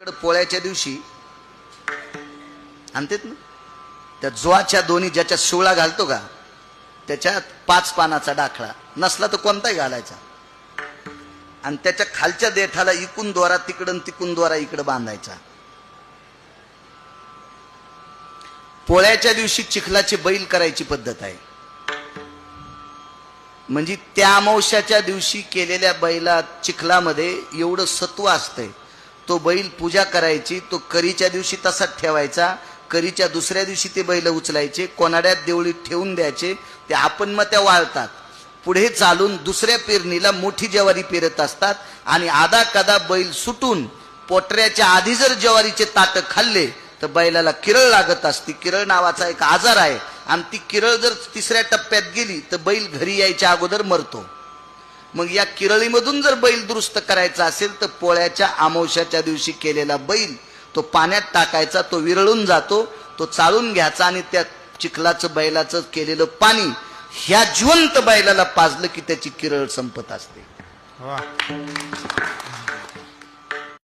इकडं पोळ्याच्या दिवशी आणतेत ना? त्या जुवाच्या दोन्ही ज्याच्या शिवळा घालतो का त्याच्यात पाच पानाचा डाखळा नसला तर कोणताही घालायचा. आणि त्याच्या खालच्या देठाला इकून द्वारा तिकडं तिकून द्वारा इकडं बांधायचा. पोळ्याच्या दिवशी चिखलाची बैल करायची पद्धत आहे. म्हणजे त्या अमावश्याच्या दिवशी केलेल्या बैला चिखलामध्ये एवढं सत्व असतंय. तो बैल पूजा करायची तो करीच्या दिवशी तसाच ठेवायचा करीच्या दुसऱ्या दिवशी ते बैल उचलायचे कोनाड्यात देवळीत ठेवून द्यायचे ते आपण मग त्या वाळतात. पुढे चालून दुसऱ्या पेरणीला मोठी ज्वारी पेरत असतात आणि आदा कदा बैल सुटून पोटऱ्याच्या आधी जर ज्वारीचे ताट खाल्ले तर बैलाला किरळ लागत असती. किरळ नावाचा एक आजार आहे आणि ती किरळ जर तिसऱ्या टप्प्यात गेली तर बैल घरी यायच्या अगोदर मरतो. मग या किरळीमधून जर बैल दुरुस्त करायचा असेल तर पोळ्याच्या आमोशाच्या दिवशी केलेला बैल तो पाण्यात टाकायचा तो विरळून जातो तो चाळून घ्यायचा आणि त्या चिखलाचं बैलाचं केलेलं पाणी ह्या जिवंत बैलाला पाजलं की त्याची किरळ संपत असते. वा.